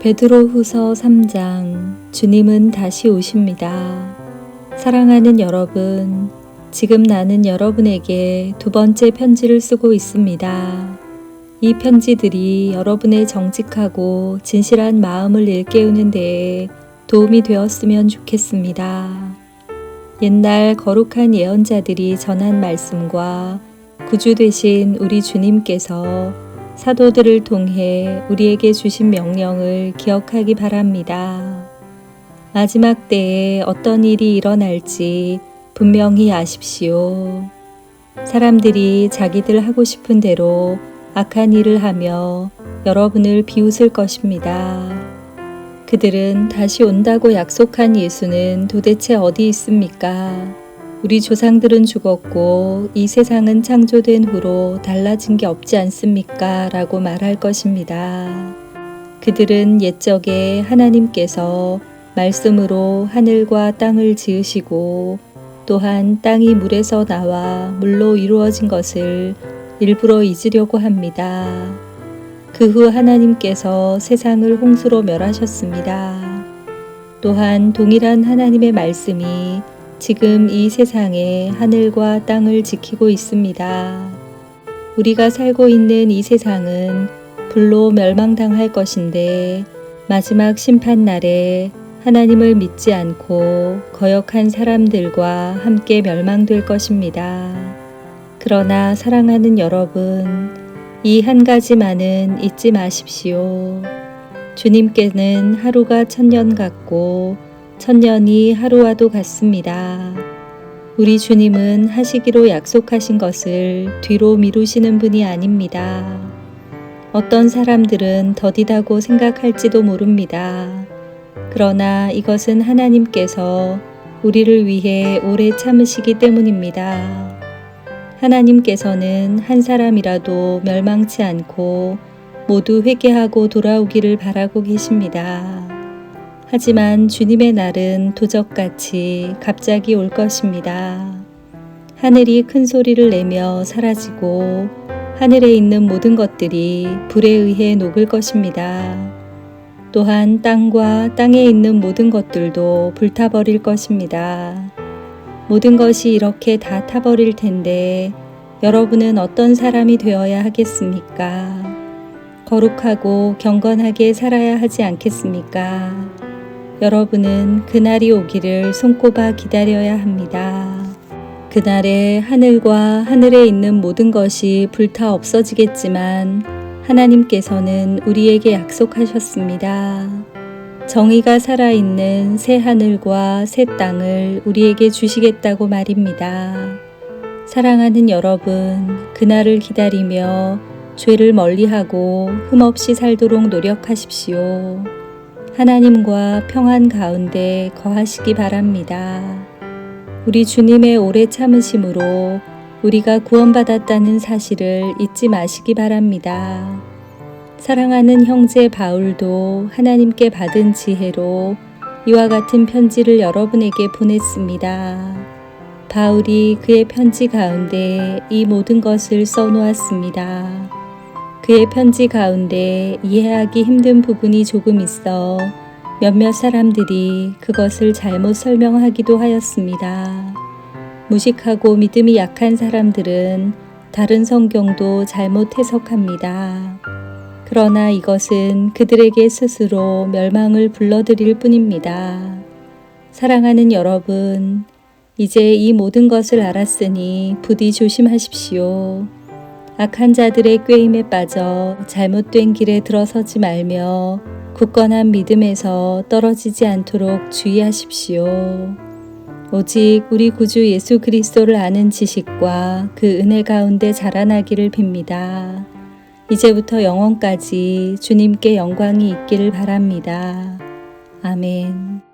베드로후서 3장 주님은 다시 오십니다. 사랑하는 여러분, 지금 나는 여러분에게 두 번째 편지를 쓰고 있습니다. 이 편지들이 여러분의 정직하고 진실한 마음을 일깨우는 데에 도움이 되었으면 좋겠습니다. 옛날 거룩한 예언자들이 전한 말씀과 구주 되신 우리 주님께서 사도들을 통해 우리에게 주신 명령을 기억하기 바랍니다. 마지막 때에 어떤 일이 일어날지 분명히 아십시오. 사람들이 자기들 하고 싶은 대로 악한 일을 하며 여러분을 비웃을 것입니다. 그들은 다시 온다고 약속한 예수는 도대체 어디 있습니까? 우리 조상들은 죽었고 이 세상은 창조된 후로 달라진 게 없지 않습니까? 라고 말할 것입니다. 그들은 옛적에 하나님께서 말씀으로 하늘과 땅을 지으시고 또한 땅이 물에서 나와 물로 이루어진 것을 일부러 잊으려고 합니다. 그 후 하나님께서 세상을 홍수로 멸하셨습니다. 또한 동일한 하나님의 말씀이 지금 이 세상에 하늘과 땅을 지키고 있습니다. 우리가 살고 있는 이 세상은 불로 멸망당할 것인데 마지막 심판 날에 하나님을 믿지 않고 거역한 사람들과 함께 멸망될 것입니다. 그러나 사랑하는 여러분, 이 한 가지만은 잊지 마십시오. 주님께는 하루가 천년 같고 천년이 하루와도 같습니다. 우리 주님은 하시기로 약속하신 것을 뒤로 미루시는 분이 아닙니다. 어떤 사람들은 더디다고 생각할지도 모릅니다. 그러나 이것은 하나님께서 우리를 위해 오래 참으시기 때문입니다. 하나님께서는 한 사람이라도 멸망치 않고 모두 회개하고 돌아오기를 바라고 계십니다. 하지만 주님의 날은 도적같이 갑자기 올 것입니다. 하늘이 큰 소리를 내며 사라지고 하늘에 있는 모든 것들이 불에 의해 녹을 것입니다. 또한 땅과 땅에 있는 모든 것들도 불타버릴 것입니다. 모든 것이 이렇게 다 타버릴 텐데 여러분은 어떤 사람이 되어야 하겠습니까? 거룩하고 경건하게 살아야 하지 않겠습니까? 여러분은 그날이 오기를 손꼽아 기다려야 합니다. 그날에 하늘과 하늘에 있는 모든 것이 불타 없어지겠지만 하나님께서는 우리에게 약속하셨습니다. 정의가 살아있는 새 하늘과 새 땅을 우리에게 주시겠다고 말입니다. 사랑하는 여러분, 그날을 기다리며 죄를 멀리하고 흠없이 살도록 노력하십시오. 하나님과 평안 가운데 거하시기 바랍니다. 우리 주님의 오래 참으심으로 우리가 구원받았다는 사실을 잊지 마시기 바랍니다. 사랑하는 형제 바울도 하나님께 받은 지혜로 이와 같은 편지를 여러분에게 보냈습니다. 바울이 그의 편지 가운데 이 모든 것을 써놓았습니다. 그의 편지 가운데 이해하기 힘든 부분이 조금 있어 몇몇 사람들이 그것을 잘못 설명하기도 하였습니다. 무식하고 믿음이 약한 사람들은 다른 성경도 잘못 해석합니다. 그러나 이것은 그들에게 스스로 멸망을 불러들일 뿐입니다. 사랑하는 여러분, 이제 이 모든 것을 알았으니 부디 조심하십시오. 악한 자들의 꾀임에 빠져 잘못된 길에 들어서지 말며 굳건한 믿음에서 떨어지지 않도록 주의하십시오. 오직 우리 구주 예수 그리스도를 아는 지식과 그 은혜 가운데 자라나기를 빕니다. 이제부터 영원까지 주님께 영광이 있기를 바랍니다. 아멘.